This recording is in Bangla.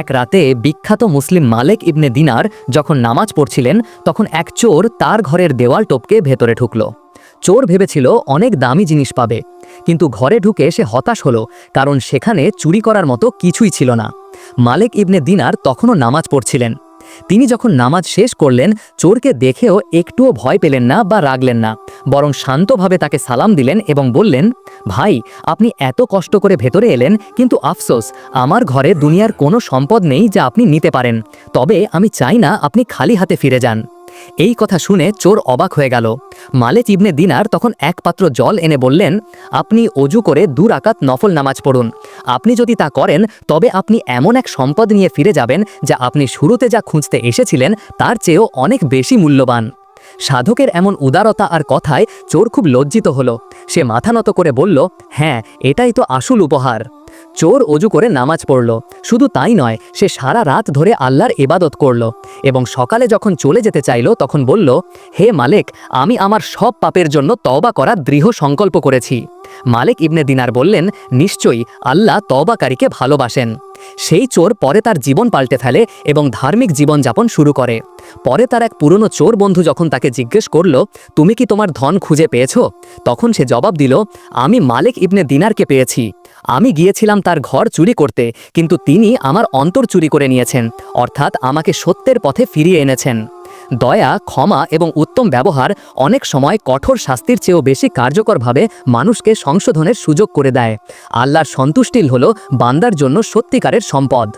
এক রাতে বিখ্যাত মুসলিম মালেক ইবনে দিনার যখন নামাজ পড়ছিলেন, তখন এক চোর তার ঘরের দেওয়াল টপকে ভেতরে ঢুকল। চোর ভেবেছিল অনেক দামি জিনিস পাবে, কিন্তু ঘরে ঢুকে সে হতাশ হলো, কারণ সেখানে চুরি করার মতো কিছুই ছিল না। মালেক ইবনে দিনার তখনও নামাজ পড়ছিলেন। তিনি যখন নামাজ শেষ করলেন, চোরকে দেখেও একটুও ভয় পেলেন না বা রাগলেন না, বরং শান্তভাবে তাকে সালাম দিলেন এবং বললেন, ভাই, আপনি এত কষ্ট করে ভেতরে এলেন, কিন্তু আফসোস, আমার ঘরে দুনিয়ার কোনো সম্পদ নেই যা আপনি নিতে পারেন। তবে আমি চাই না আপনি খালি হাতে ফিরে যান। এই কথা শুনে চোর অবাক হয়ে গেল। মালে চিবনে দিনার তখন এক পাত্র জল এনে বললেন, আপনি অজু করে দু রাকাত নফল নামাজ পড়ুন। আপনি যদি তা করেন, তবে আপনি এমন এক সম্পদ নিয়ে ফিরে যাবেন যা আপনি শুরুতে যা খুঁজতে এসেছিলেন, তার চেয়েও অনেক বেশি মূল্যবান। সাধকের এমন উদারতা আর কথায় চোর খুব লজ্জিত হল। সে মাথা নত করে বলল হ্যাঁ এটাই তো আসল উপহার। চোর অজু করে নামাজ পড়ল। শুধু তাই নয়, সে সারা রাত ধরে আল্লাহর এবাদত করল এবং সকালে যখন চলে যেতে চাইল, তখন বলল, হে মালেক, আমি আমার সব পাপের জন্য তবা করার দৃঢ় সংকল্প করেছি। মালিক ইবনে দিনার বললেন, নিশ্চয়ই আল্লাহ তওবাকারীকে ভালোবাসেন। সেই চোর পরে তার জীবন পাল্টে ফেলে এবং ধার্মিক জীবনযাপন শুরু করে। পরে তার এক পুরনো চোর বন্ধু যখন তাকে জিজ্ঞেস করল, তুমি কি তোমার ধন খুঁজে পেয়েছ? তখন সে জবাব দিল, আমি মালিক ইবনে দিনারকে পেয়েছি। আমি গিয়েছিলাম তার ঘর চুরি করতে, কিন্তু তিনি আমার অন্তর চুরি করে নিয়েছেন, অর্থাৎ আমাকে সত্যের পথে ফিরিয়ে এনেছেন। দয়া, ক্ষমা এবং উত্তম ব্যবহার অনেক সময় কঠোর শাস্তির চেয়েও বেশি কার্যকরভাবে মানুষকে সংশোধনের সুযোগ করে দেয়। আল্লাহর সন্তুষ্টিল হল বান্দার জন্য সত্যিকারের সম্পদ।